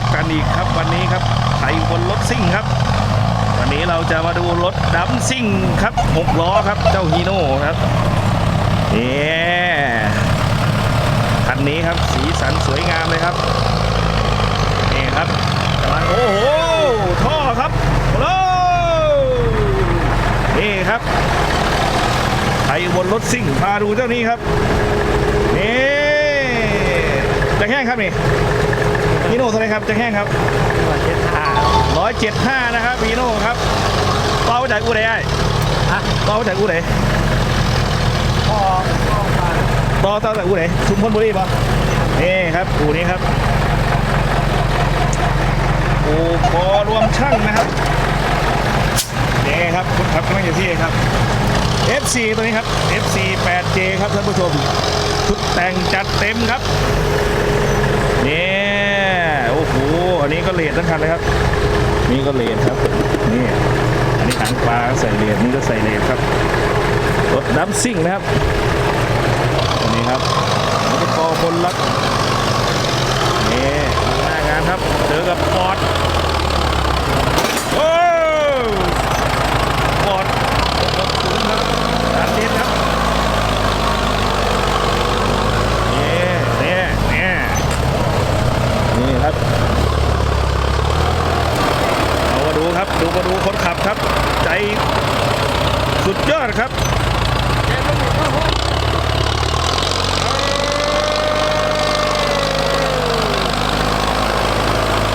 บกันอีกครับวันนี้ครับไทยบนรถซิ่งครับ วันนี้เราจะมาดูรถดัมซิ่งครับหกล้อครับเจ้าฮีโน่ครับนี่คันนี้ครับสีสันสวยงามเลยครับนี่ครับกำลังโอ้โหท่อครับโอ้นี่ครับไทยบนรถซิ่งพาดูเจ้านี้ครับนี่จะแห้งครับนี่ ฮีโน่เท่าไหรครับจะแห้งครับร้อยเจ็ดห้านะครับพีโน่ครับเป้าจากกูไหนไอ้ฮะเป้าจากกูไหนพอต่อต่อจากกูไหนชุมพลบุรีป่ะนี่ครับกูนี้ครับกูพอรวมช่างนะครับนี่ครับคุณครับกำลังอยู่ที่ครับ FC ตัวนี้ครับ FC 8J ครับท่านผู้ชมชุดแต่งจัดเต็มครับ โอ้โหอันนี้ก็เลดทั้งคันเลยครับ นี่ก็เลนครับ นี่ อันนี้หางปลาใส่เลนนี่ก็ใส่เลนครับ รถดัมซิ่งนะครับ อันนี้ครับมอเตอร์คอร์บนลักนี่หน้างานครับ เจอกับฟอร์ดโอ้ฟอร์ดรถสูงครับสามเมตรครับ นี่นี่นี่นี่ครับ เรามาดูครับ ดูมาดูคนขับครับ ใจสุดยอดครับ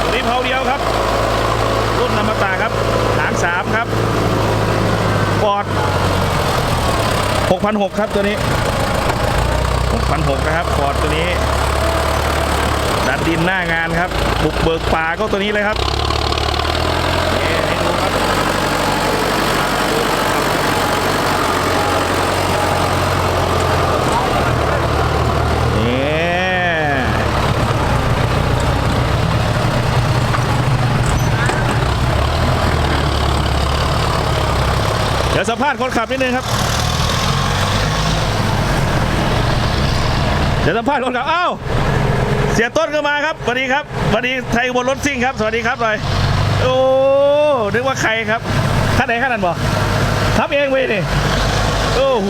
ตัวนี้เผาเดียวครับ รุ่นนามตาครับ หางสามครับฟอร์ด 6,600 ครับตัวนี้ 6,600 นะครับฟอร์ดตัวนี้ ดันดินหน้างานครับ บุกเบิกป่าก็ตัวนี้เลยครับนี่ให้ดูครับนี่เดี๋ยวสัมภาษณ์คนขับนิดนึงครับ เดี๋ยวสัมภาษณ์คนขับอ้าวเสียต้นก็มาครับสวัสดีครับสวัสดีไทยบนรถซิ่งครับ สวัสดีครับหน่อยโอ้นึกว่าใครครับท่านไหนข้านั้นบอกทับเองไปนี่โอ้โห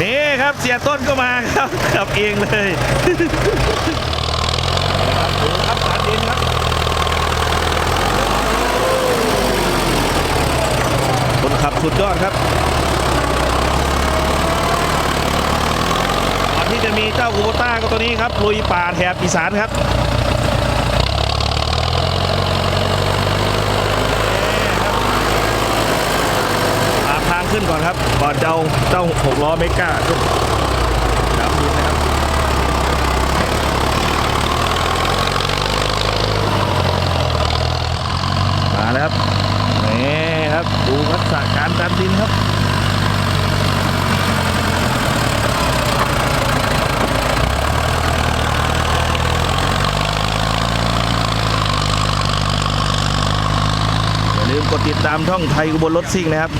นี่ครับเสียต้นก็มาครับขับเองเลยครับดูครับสาดินครับคนขับสุดยอดครับ ก่อน ที่จะมีเจ้าคูโบต้าก็ตัวนี้ครับลุยป่าแถบอีสานครับหาทางขึ้นก่อนครับ ก่อนจะเอาเจ้าหกล้อเมก้าขึ้นดำดินนะครับมาแล้วครับนี่ครับดูทักษะการดันดินครับ ลืมกดติดตามช่องไทยอุบลรถซิ่งนะครับ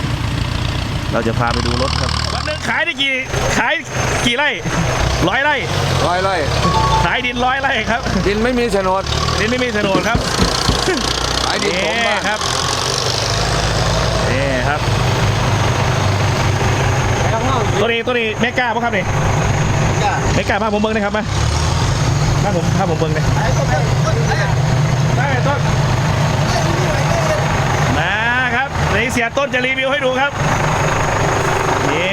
เราจะพาไปดูรถครับ วันหนึ่งขายได้กี่ขายกี่ไร่ร้อยไร่ ร้อยไร่ขายดินร้อยไร่ครับดินไม่มีโฉนดดินไม่มีโฉนดครับขายดินนี่ผมบ้างครับนี่ครับ ตัวนี้ตัวนี้เมก้าป่ะครับนี่เมก้าพาผมเบิ้งหนะครับมาพาผมพาผมเบิ้งหน่อยได้ต้นมาครับ นี่เสียต้นจะรีวิวให้ดูครับนี่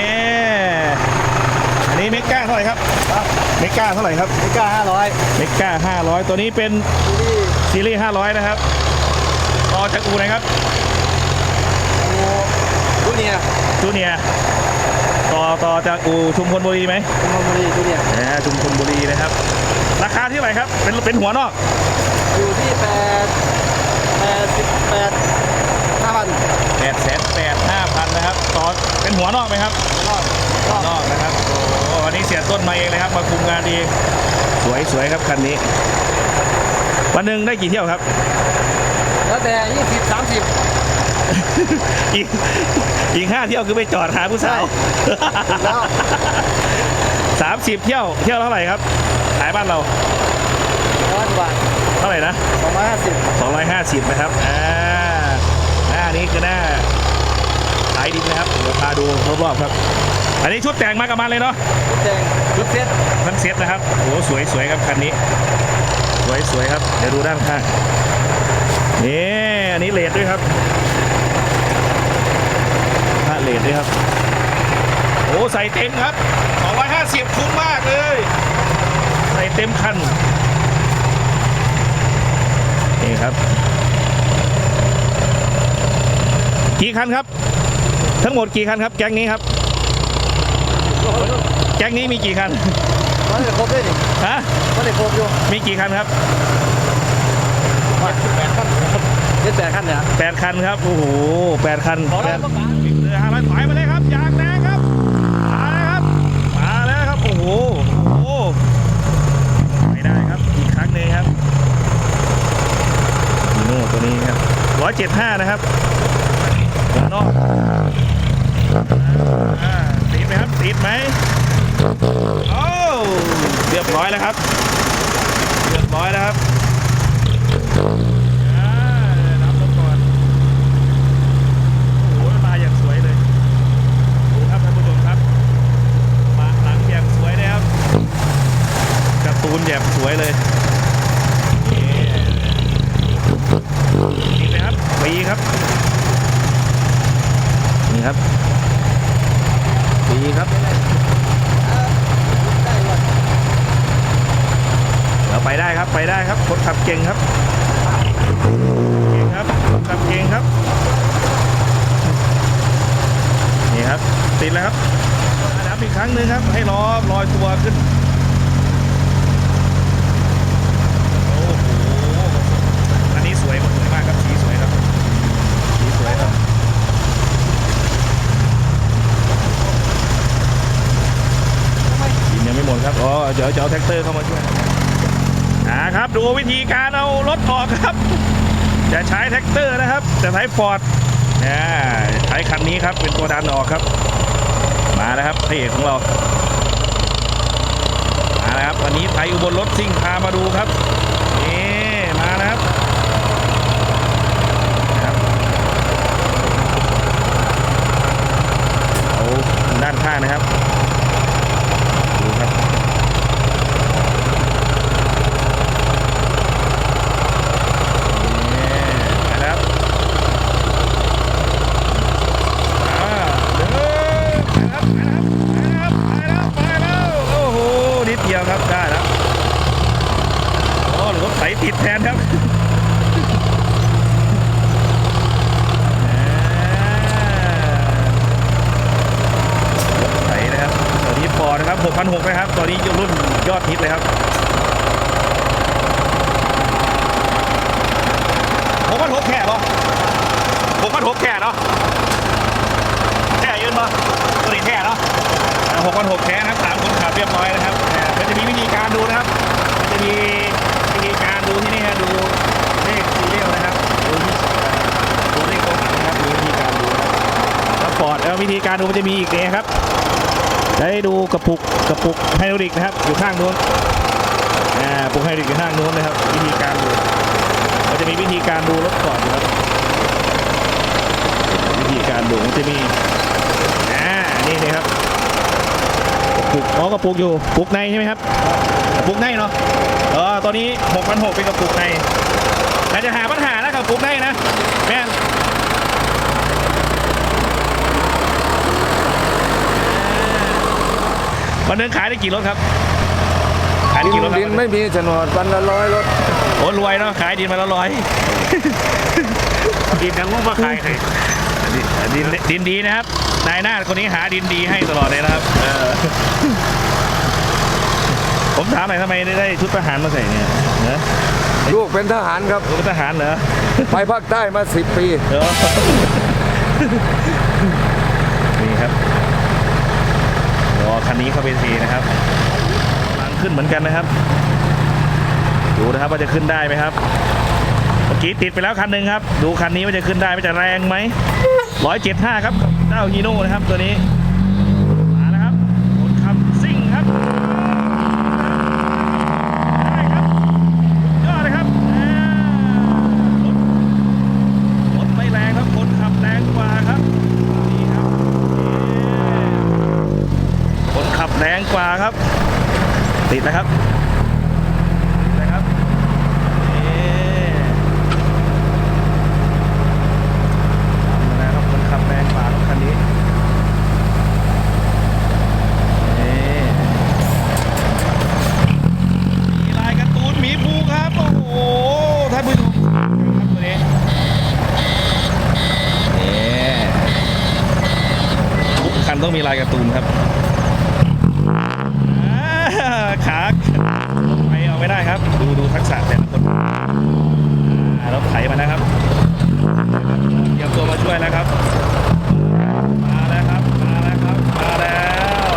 อันนี้เมก้าเท่าไหร่ครับเมก้าเท่าไหร่ครับไม่กล้าห้าร้อยเมก้า500ตัวนี้เป็นซีรีส์500นะครับต่อจากอูไหนครับดูเนี่ยจูเนียร์ต่อต่อจากอูชุมพลบุรีไหมคุณมรีดูเนี่ยนะชุมพลบุรีนะครับ ราคาที่เท่าไหร่ครับเป็นเป็นหัวนอกอยู่ที่แปดแปดสิบแปดห้าพัน 8 8 5 0 0 0นะครับต่อเป็นหัวนอกไหมครับรอบรอบนอกนะครับโอ้วันนี้เสียต้นมาเองเลยครับ มาคุมงานดีสวยสวยครับคันนี้ วันหนึ่งได้กี่เที่ยวครับ แล้วแต่ยี่สิบสามสิบอีกอีกห้าเที่ยวคือไปจอดหาผู้สาวแล้วสามสิบเที่ยวเที่ยวเท่าไหร่ครับขายบ้านเราร้อยกว่ารท่าไหร่นะสองร้อยห้าสิบ250นะครับอ่าห น้านี้คือหน้าขายดินนะครับ เดี๋ยวพาดูรอบๆครับ อันนี้ชุดแต่งมากับมันเลยเนาะ ชุดแดงชุดเซ็ตทั้งเซ็ตนะครับ โอ้โหสวยสวยครับคันนี้ สวยสวยครับ เดี๋ยวดูด้านข้าง นี่อันนี้เลดด้วยครับพระเลดด้วยครับ โอ้ใส่เต็มครับ 250คุ้มมากเลย ใส่เต็มคัน นี่ครับ กี่คันครับ ทั้งหมดกี่คันครับ แก๊งนี้ครับ แก๊งนี้มีกี่คันมันได้ครบด้วยนี่ฮะมันได้ครบอยู่มีกี่คันครับว่าแปดขั้นเจ็ดแปดขั้นเนี่ยแปดคันครับโอ้โหแปดคันขอแปได้ดปะป๋าเรือห้าร้อยถอยมาเลยครับยางแดงครับมาแล้วครับมาแล้วครับโอ้โหโอ้โหไม่ได้ครับอีกครั้งหนึงครับฮีโน่ตัวนี้ครับร้อยเจ็ดห้านะครับ ด้านนอกติดไหมครับติดไหมโอ้เรียบร้อยแล้วครับเรียบร้อยแล้วครับอ่ารับรถก่อน โอ้โหมาอย่างสวยเลย ดูครับท่านผู้ชมครับ มาหลังอย่างสวยเลยครับการ์ตูนแบบสวยเลยนี่นี่เลยครับปีครับ นี่ครับ ปีครับได้ว่ะเราไปได้ครับไปได้ครับคนขับเก่งครับเก่งครับคนขับเก่งครับนี่ครับติดแล้วครับนับอีกครั้งหนึ่งครับ ให้ล้อลอยตัวขึ้น โอ้โห อันนี้สวยสวยมากครับ สีสวยครับ สีสวยครับ ดินยังไม่หมดครับ อ๋อ เดี๋ยวจะเอาแท็กเตอร์เข้ามาช่วยอ่าครับดูวิธีการเอารถออกครับ จะใช้แท็กเตอร์นะครับ จะใช้ฟอร์ดเนี่ยใช้คันนี้ครับเป็นตัวดันออกครับ มาแล้วครับพระเอกของเรามาแล้วครับวันนี้ไทยอุบลรถซิ่งพามาดูครับ นี่มาแล้วครับครับเอาด้านข้างนะครับ ดูครับ นี่ไปแล้วอ่าเดินไปแล้วไปแล้วไปแล้วไปแล้วไปแล้วโอ้โหนิดเดี ยวครับได้แล้วโอ้รถไถติดแทนครับอ่ารถไถนะครับตัวนี้ปอนะครับ6,600นะครับตัวนี้รุ่นยอดฮิตเลยครับผมว่าทบแค่ปะผมว่าทบแค่เนาะแค่ยืนปะาดูมันจะมีอีกเนี่ยครับได้ดูกระปุกกระปุกไฮดรอลิกนะครับอยู่ข้างนู้นอ่าปุกไฮดรอลิกอยู่ข้างนู้นนะครับวิธีการดูมันจะมีวิธีการดูรถก่อนนะครับวิธีการดูมันจะมีอ่านี่เลยครับกระปุกอ๋อกระปุกอยู่ปุกในใช่ไหมครับกระปุกในเนาะเออตัวนี้6,600เป็นกระปุกในแต่จะหาปัญหาแล้วกับปุกในนะแม่ วันหนึงขายได้กี่รถครับ ขายได้กี่รถคดินรับไม่มีโฉนดวันละร้อยรถโอ้รวยเนาะขายดินมาละร้อยดินทั้งพวกมาขายให้ดินดินดีนะครับนายหน้าคนนี้หาดินดีให้ตลอดเลยนะครับเออผมถามหน่อยทำไมได้ชุดทหารมาใส่เนี่ยเนอะลูกเป็นทหารครับเป็นทหารเหรอไปภาคใต้มาสิบปี เออนี่ครับรอ คันนี้เข้าไปทีนะครับกำลังขึ้นเหมือนกันนะครับดูนะครับว่าจะขึ้นได้ไหมครับ เมื่อกี้ติดไปแล้วคันหนึ่งครับ ดูคันนี้ว่าจะขึ้นได้ว่าจะแรงไหมร้อยเจ็ดห้าครับเจ้าฮีโน่นะครับตัวนี้ มาแล้วครับคนขับซิ่งครับได้ครับสุดยอดเลยครับแหม ติดนะครับนะครับนี่ทำนะครับคน ขับแรงกว่าคันนี้นี่มีลายการ์ตูนมีภูครับโอ้โหท่านผู้ชมครับตัวนี้นี่คันต้องมีลายการ์ตูนครับ อ่าขาไป เอาไม่ได้ครับ ดูดูทักษะแต่ละคนเราไถมาแล้วครับเตรียมตัวมาช่วยแล้วครับมาแล้วครับมาแล้วครับมาแล้ว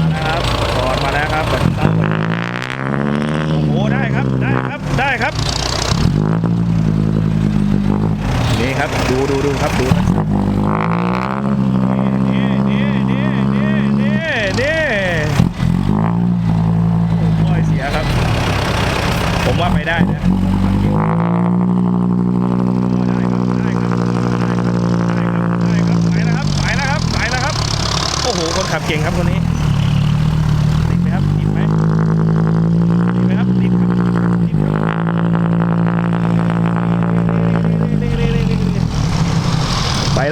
มาแล้วครับกอดมาแล้วครับเปิดเต้าโอ้โหได้ครับได้ครับได้ครับ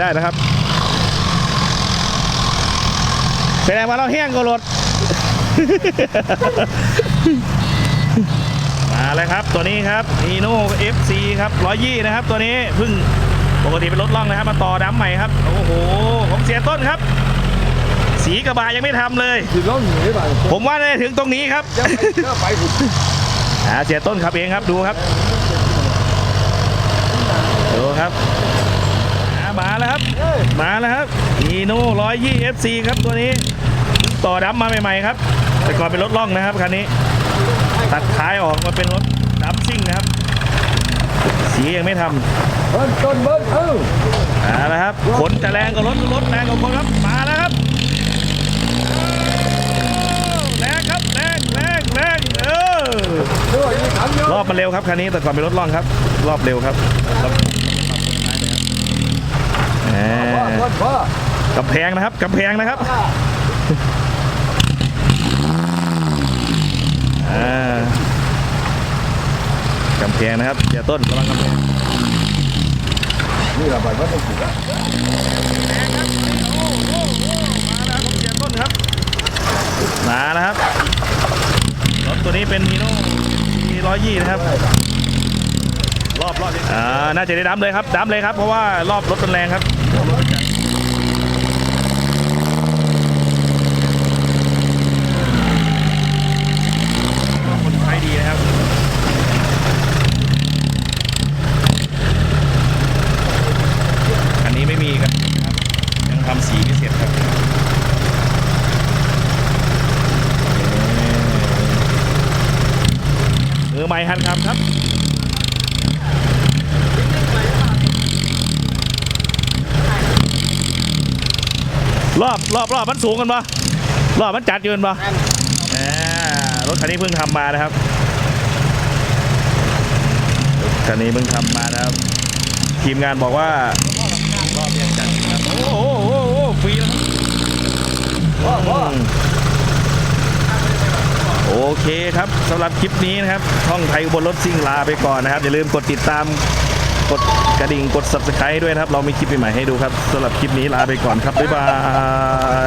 ไปได้นะครับแสดงว่าเราแห้งก็รถ มาแล้วครับตัวนี้ครับ Hino FC ครับ120นะครับ ตัวนี้เพิ่งปกติเป็นรถล่องนะครับ มาต่อดำใหม่ครับ โอ้โหของเสียต้นครับ สีกระบะยังไม่ทำเลยคือร้อนหนีไปผมว่าได้ถึงตรงนี้ครับยังไม่ก็ไปถึงอ่าเสียต้นขับเองครับดูครับดูครับอ่า มาแล้วครับ มาแล้วครับ Hino 120 FC ครับตัวนี้ ต่อดำมาใหม่ๆครับ แต่ก่อนเป็นรถล่องนะครับคันนี้ ตัดท้ายออกมาเป็นรถดับซิ่งนะครับ สียังไม่ทเบิ้ลต้นเบิ้ลเออมาแล้วครับขนจะแรงกว่ารถรถแรงกว่าคนครับมาแล้วครับแรงครับแรงแรงแรงเออรอบมันเร็วครับคันนี้แต่ก่อนเป็นรถล่องครับ รอบเร็วครับรอบแห พ่อ ม พ่อพ่อ กำแพงนะครับกำแพงนะครับอ่ากำแพงนะครับเสียต้นกำลังกำแพงนี่ระบายว่าต้องถูกอะมาแล้วครับรถตัวนี้เป็นฮีโน่ร้อยยี่นะครับ รอบรอบอ่าน่าจะได้ดับเลยครับดับเลยครับ เพราะว่ารอบรถมันแรงครับ คนใช้ดีนะครับอันนี้ไม่มีครับ ยังทำสีไม่เสร็จครับมือใหม่หันครับ รอบรอบรอบมันสูงกันปะรอบมันจัดอยืนปะรถคันนี้เพิ่งทำมานะครับรถคันนี้เพิ่งทำมานะครับ ทีมงานบอกว่ารอบยังจัดครับโอ้โหโอ้โหฟรีแล้วโอเคครับสำหรับคลิปนี้นะครับช่องไทยบนรถซิ่งลาไปก่อนนะครับ อย่าลืมกดติดตาม กดกระดิ่งกด subscribe ด้วยนะครับ เรามีคลิปใหม่ๆให้ดูครับสำหรับคลิปนี้ลาไปก่อนครับ บ๊ายบาย